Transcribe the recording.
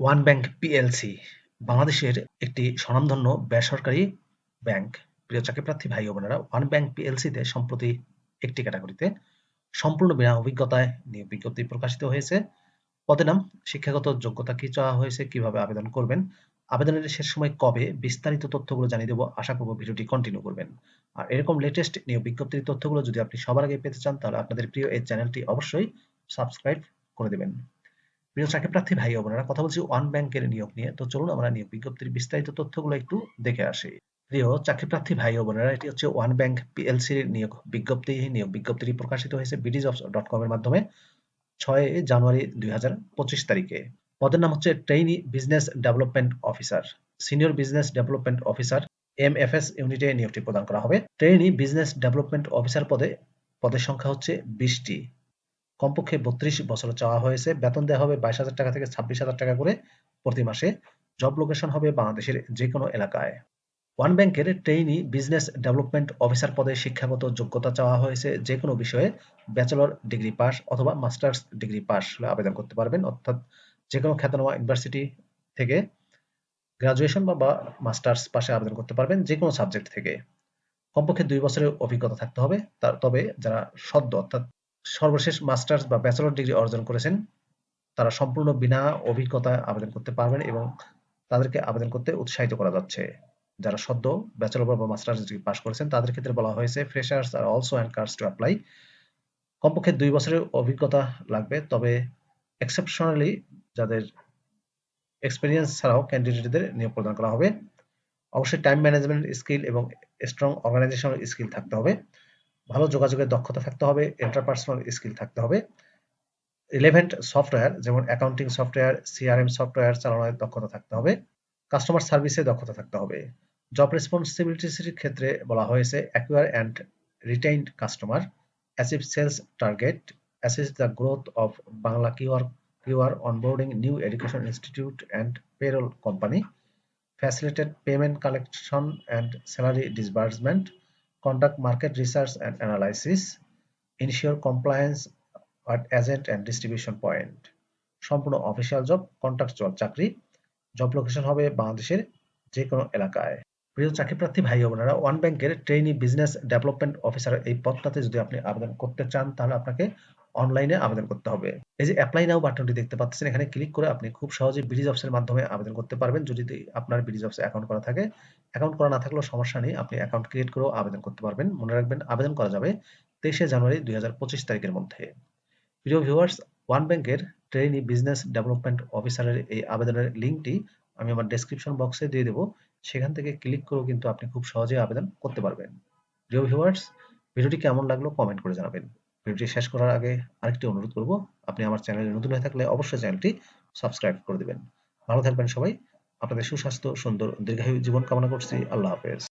One bank PLC, বাংলাদেশের একটি স্বনামধন্য বেসরকারি ব্যাংক। প্রিয় চাকরিপ্রার্থী ভাই ও বোনেরা, ওয়ান ব্যাংক পিএলসিতে সম্প্রতি একটি ক্যাটাগরিতে সম্পূর্ণ বিনা অভিজ্ঞতায় নিয়োগ বিজ্ঞপ্তি প্রকাশিত হয়েছে। পদের নাম, শিক্ষাগত যোগ্যতা কি চাওয়া হয়েছে, কীভাবে আবেদন করবেন, আবেদনের শেষ সময় কবে, বিস্তারিত তথ্যগুলো জানিয়ে দেবো। আশা করব ভিডিওটি কন্টিনিউ করবেন। আর এরকম লেটেস্ট নিয়োগ বিজ্ঞপ্তির তথ্যগুলো যদি আপনি সবার আগে পেতে চান, তাহলে আপনাদের প্রিয় এই চ্যানেলটি অবশ্যই সাবস্ক্রাইব করে দেবেন। প্রিয় চাকরিপ্রার্থী ভাই ও বোনেরা, কথা বলছি ওয়ান ব্যাংকের নিয়োগ নিয়ে। তো চলুন আমরা নিয়োগ বিজ্ঞপ্তির বিস্তারিত তথ্যগুলো একটু দেখে আসি। প্রিয় চাকরিপ্রার্থী ভাই বোনেরা, এটি হচ্ছে ওয়ান ব্যাংক পিএলসির নিয়োগ বিজ্ঞপ্তি। নিয়োগ বিজ্ঞপ্তিটি প্রকাশিত হয়েছে বিডি জবস ডট কম এর মাধ্যমে ছয় জানুয়ারি দুই হাজার পঁচিশ তারিখে। পদের নাম হচ্ছে trainee business development officer senior business development officer M F S ইউনিটে নিয়োগটি প্রদান করা হবে। ট্রেইনি বিজনেস ডেভেলপমেন্ট অফিসার পদে, পদের সংখ্যা হচ্ছে বিশটি। কমপক্ষে বত্রিশ বছর চাওয়া হয়েছে। বেতন দেওয়া হবে বাইশ হাজার টাকা থেকে ছাব্বিশ হাজার টাকা করে প্রতি মাসে। জব লোকেশন হবে বাংলাদেশের যে কোনো এলাকায়। ওয়ান ব্যাংকের ট্রেইনি বিজনেস ডেভেলপমেন্ট অফিসার পদে শিক্ষাগত যোগ্যতা চাওয়া হয়েছে। যে কোনো বিষয়ে ব্যাচেলর ডিগ্রি পাস অথবা মাস্টার্স ডিগ্রি পাস আবেদন করতে পারবেন। অর্থাৎ যে কোনো খ্যাতনামা ইউনিভার্সিটি থেকে গ্রাজুয়েশন বা মাস্টার্স পাশে আবেদন করতে পারবেন যে কোনো সাবজেক্ট থেকে। কমপক্ষে দুই বছরের অভিজ্ঞতা থাকতে হবে। তার, তবে যারা সদ্য অর্থাৎ সর্বশেষ মাস্টার্স বা ব্যাচেলর ডিগ্রি অর্জন করেছেন। তারা সম্পূর্ণ বিনা অভিজ্ঞতায় আবেদন করতে পারবেন এবং তাদেরকে আবেদন করতে উৎসাহিত করা যাচ্ছে। যারা সদ্য ব্যাচেলর বা মাস্টার্স ডিগ্রি পাস করেছেন, তাদের ক্ষেত্রে বলা হয়েছে, freshers are also encouraged to apply. কমপক্ষে দুই বছরের অভিজ্ঞতা লাগবে, তবে এক্সেপশনালি যাদের এক্সপিরিয়েন্স ছাড়াও ক্যান্ডিডেটদের নিয়োগ প্রদান করা হবে। অবশ্যই টাইম ম্যানেজমেন্ট স্কিল এবং স্ট্রং অর্গানাইজেশনাল স্কিল থাকতে হবে। ভালো যোগাযোগের দক্ষতা থাকতে হবে ইন্টারপার্সোনাল স্কিল থাকতে হবে। রিলেভেন্ট সফটওয়্যার যেমন অ্যাকাউন্টিং সফটওয়্যার সিআরএম সফটওয়্যার চালানোর দক্ষতা থাকতে হবে। কাস্টমার সার্ভিসে দক্ষতা থাকতে হবে। জব রেসপন্সিবিলিটিসের ক্ষেত্রে বলা হয়েছে acquire and retained customer achieve sales target assist the growth of Bangla QR QR onboarding new education institute and payroll company facilitated payment collection and salary disbursement conduct market research and analysis, ensure compliance at agent and distribution point. সম্পূর্ণ official job contractual চাকরি job location হবে বাংলাদেশের যে কোনো এলাকায় প্রিয় চাকরিপ্রার্থী ভাই বোনেরা, ওয়ান ব্যাংকের ট্রেনি বিজনেস ডেভেলপমেন্ট অফিসার এই পদটাতে যদি আপনি আবেদন করতে চান, তাহলে আপনাকে অনলাইনে আবেদন করতে হবে। এই যে অ্যাপ্লাই নাও বাটনটি দেখতে পাচ্ছেন, এখানে ক্লিক করে আপনি খুব সহজে বিডি জবসের মাধ্যমে আবেদন করতে পারবেন। যদি আপনার বিডি জবসে অ্যাকাউন্ট করা থাকে অ্যাকাউন্ট করা না থাকলেও সমস্যা নেই, আপনি অ্যাকাউন্ট ক্রিয়েট করেও আবেদন করতে পারবেন। মনে রাখবেন, আবেদন করা যাবে তেইশে জানুয়ারি দুই হাজার পঁচিশ তারিখের মধ্যে। প্রিয় ভিউয়ার্স ওয়ান ব্যাংকের ট্রেনি বিজনেস ডেভেলপমেন্ট অফিসারের এই আবেদনের লিঙ্কটি আমি আমার ডেসক্রিপশন বক্সে দিয়ে দেবো। সেখান থেকে ক্লিক করেও কিন্তু আপনি খুব সহজে আবেদন করতে পারবেন। প্রিয় ভিউয়ার্স ভিডিওটি কেমন লাগল কমেন্ট করে জানাবেন। ভিডিওটি শেষ করার আগে আরেকটি অনুরোধ করব, আপনি আমার চ্যানেলে নতুন হয়ে থাকলে অবশ্যই চ্যানেলটি সাবস্ক্রাইব করে দেবেন। ভালো থাকবেন সবাই। আপনাদের সুস্বাস্থ্য, সুন্দর, দীর্ঘায়ু জীবন কামনা করছি। আল্লাহ হাফেজ।